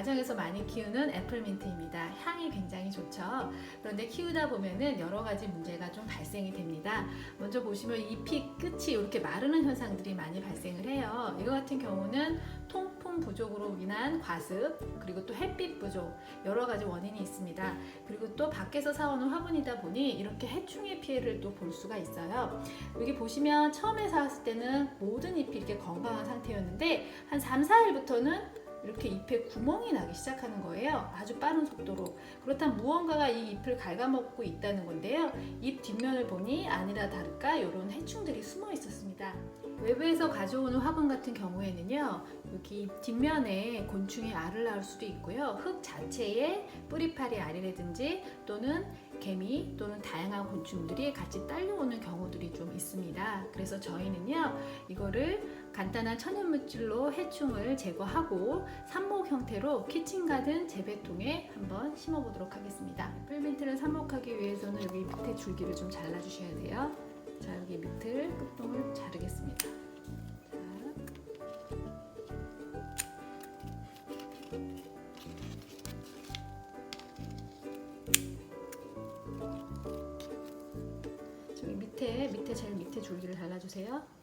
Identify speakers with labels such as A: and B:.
A: 가정에서 많이 키우는 애플민트입니다. 향이 굉장히 좋죠. 그런데 키우다 보면은 여러 가지 문제가 좀 발생이 됩니다. 먼저 보시면 잎이 끝이 이렇게 마르는 현상들이 많이 발생을 해요. 이거 같은 경우는 통풍 부족으로 인한 과습, 그리고 또 햇빛 부족, 여러 가지 원인이 있습니다. 그리고 또 밖에서 사오는 화분이다 보니 이렇게 해충의 피해를 또 볼 수가 있어요. 여기 보시면 처음에 사왔을 때는 모든 잎이 이렇게 건강한 상태였는데 한 3, 4일부터는 이렇게 잎에 구멍이 나기 시작하는 거예요. 아주 빠른 속도로. 그렇다면 무언가가 이 잎을 갉아먹고 있다는 건데요. 잎 뒷면을 보니 아니라 다를까 이런 해충들이 숨어 있었습니다. 외부에서 가져오는 화분 같은 경우에는요, 여기 뒷면에 곤충이 알을 낳을 수도 있고요. 흙 자체에 뿌리파리 알이라든지 또는 개미 또는 다양한 곤충들이 같이 딸려오는 경우들이 좀 있습니다. 그래서 저희는요, 이거를 간단한 천연 물질로 해충을 제거하고 삽목 형태로 키친가든 재배통에 한번 심어보도록 하겠습니다. 풀민트를 삽목하기 위해서는 여기 밑에 줄기를 좀 잘라주셔야 돼요. 자, 여기 밑을 끝동을 자르겠습니다. 자. 밑에 밑에 제일 밑에 줄기를 잘라주세요.